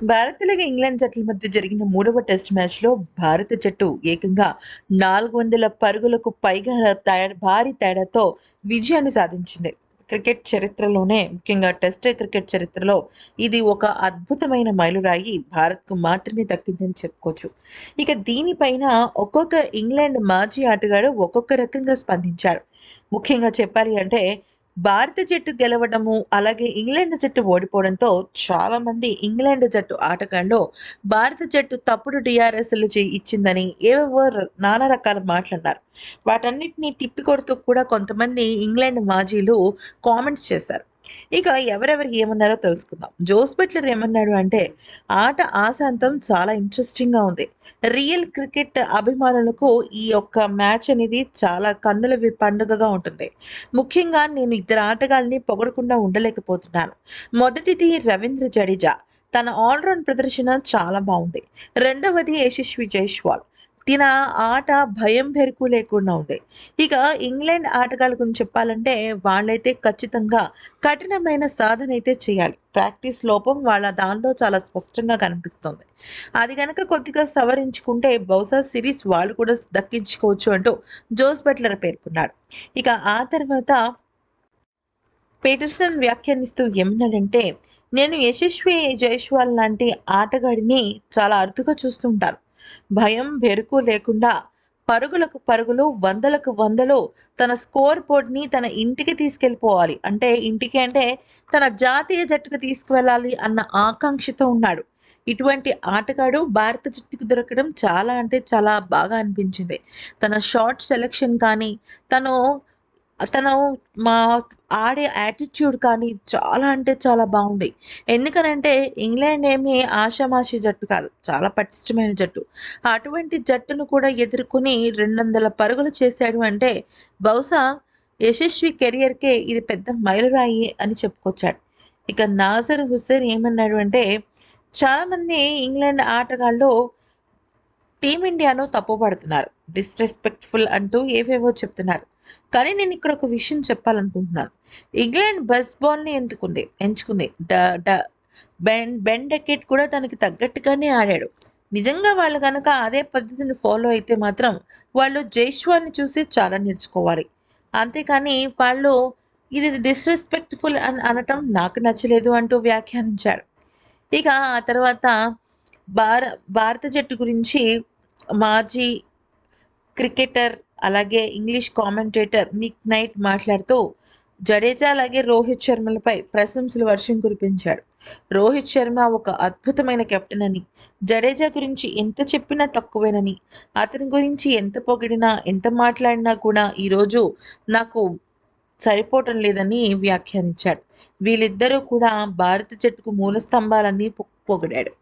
భారత్ అలాగే ఇంగ్లాండ్ జట్ల మధ్య జరిగిన మూడవ టెస్ట్ మ్యాచ్లో భారత జట్టు ఏకంగా నాలుగు వందల పరుగులకు పైగా తేడా భారీ తేడాతో విజయాన్ని సాధించింది. క్రికెట్ చరిత్రలోనే ముఖ్యంగా టెస్ట్ క్రికెట్ చరిత్రలో ఇది ఒక అద్భుతమైన మైలురాయి భారత్కు మాత్రమే దక్కిందని చెప్పుకోవచ్చు. ఇక దీనిపైన ఒక్కొక్క ఇంగ్లాండ్ మాజీ ఆటగాడు ఒక్కొక్క రకంగా స్పందించారు. ముఖ్యంగా చెప్పాలి అంటే భారత జట్టు గెలవడము అలాగే ఇంగ్లాండ్ జట్టు ఓడిపోవడంతో చాలా మంది ఇంగ్లాండ్ జట్టు ఆటగాళ్ళు భారత జట్టు తప్పుడు డిఆర్ఎస్లు ఇచ్చిందని ఏవేవో నానా రకాల మాట్లాడారు వాటన్నిటిని తిప్పికొడుతూ కూడా కొంతమంది ఇంగ్లాండ్ మాజీలు కామెంట్స్ చేశారు. ఇక ఎవరెవరికి ఏమన్నారో తెలుసుకుందాం. జోస్ బట్లర్ ఏమన్నాడు అంటే ఆట ఆశాంతం చాలా ఇంట్రెస్టింగ్గా ఉంది. రియల్ క్రికెట్ అభిమానులకు ఈ యొక్క మ్యాచ్ అనేది చాలా కన్నుల పండుగగా ఉంటుంది. ముఖ్యంగా నేను ఇద్దరు ఆటగాళ్ళని పొగడకుండా ఉండలేకపోతున్నాను. మొదటిది రవీంద్ర జడేజా. తన ఆల్రౌండ్ ప్రదర్శన చాలా బాగుంది. రెండవది యశస్వి జైష్వాల్ తిన ఆట భయం బెరుకు లేకుండా ఉంది. ఇక ఇంగ్లాండ్ ఆటగాళ్ళ గురించి చెప్పాలంటే వాళ్ళైతే ఖచ్చితంగా కఠినమైన సాధన అయితే చేయాలి. ప్రాక్టీస్ లోపం వాళ్ళ దానిలో చాలా స్పష్టంగా కనిపిస్తుంది. అది కనుక కొద్దిగా సవరించుకుంటే బహుశా సిరీస్ వాళ్ళు కూడా దక్కించుకోవచ్చు అంటూ జోస్ బట్లర్ పేర్కొన్నాడు. ఇక ఆ తర్వాత పీటర్సన్ వ్యాఖ్యానిస్తూ ఏమన్నాడంటే నేను యశస్వి జైష్వాల్ లాంటి ఆటగాడిని చాలా అరుదుగా చూస్తుంటాను భయం బెరుకు లేకుండా పరుగులకు పరుగులు వందలకు వందలు తన స్కోర్ బోర్డ్ని తన ఇంటికి తీసుకెళ్ళిపోవాలి. అంటే ఇంటికి అంటే తన జాతీయ జట్టుకు తీసుకువెళ్ళాలి అన్న ఆకాంక్షతో ఉన్నాడు. ఇటువంటి ఆటగాడు భారత జట్టుకు దొరకడం చాలా అంటే చాలా బాగా అనిపించింది. తన షార్ట్ సెలెక్షన్ కానీ తను తను మా ఆడే యాటిట్యూడ్ కానీ చాలా అంటే చాలా బాగుంది. ఎందుకనంటే ఇంగ్లాండ్ ఏమి ఆషామాషి జట్టు కాదు చాలా పటిష్టమైన జట్టు. అటువంటి జట్టును కూడా ఎదుర్కొని రెండు వందల పరుగులు చేశాడు అంటే బహుశా యశస్వి కెరియర్కే ఇది పెద్ద మైలురాయి అని చెప్పుకొచ్చాడు. ఇక నాజర్ హుస్సేన్ ఏమన్నాడు అంటే చాలామంది ఇంగ్లాండ్ ఆటగాళ్ళు టీమిండియాను తప్పుపడుతున్నారు డిస్రెస్పెక్ట్ఫుల్ అంటూ ఏవేవో చెప్తున్నారు. కానీ నేను ఇక్కడ ఒక విషయం చెప్పాలనుకుంటున్నాను. ఇంగ్లాండ్ బెస్ట్ బాల్ని ఎంచుకుంది ఎంచుకుంది. డ- డ- బెన్ బెన్ డెకెట్ కూడా తనకి తగ్గట్టుగానే ఆడాడు. నిజంగా వాళ్ళు కనుక అదే పద్ధతిని ఫాలో అయితే మాత్రం వాళ్ళు జైష్వాన్ని చూసి చాలా నేర్చుకోవాలి. అంతేకాని వాళ్ళు ఇది డిస్రెస్పెక్ట్ఫుల్ అని అనటం నాకు నచ్చలేదు అంటూ వ్యాఖ్యానించాడు. ఇక ఆ తర్వాత భార భారత జట్టు గురించి మాజీ క్రికెటర్ అలాగే ఇంగ్లీష్ కామెంటేటర్ నిక్ నైట్ మాట్లాడుతూ జడేజా అలాగే రోహిత్ శర్మలపై ప్రశంసలు వర్షం కురిపించాడు. రోహిత్ శర్మ ఒక అద్భుతమైన కెప్టెన్ అని జడేజా గురించి ఎంత చెప్పినా తక్కువేనని అతని గురించి ఎంత పొగిడినా ఎంత మాట్లాడినా కూడా ఈరోజు నాకు సరిపోవటం లేదని వ్యాఖ్యానించాడు. వీళ్ళిద్దరూ కూడా భారత జట్టుకు మూల స్తంభాలని పొగిడాడు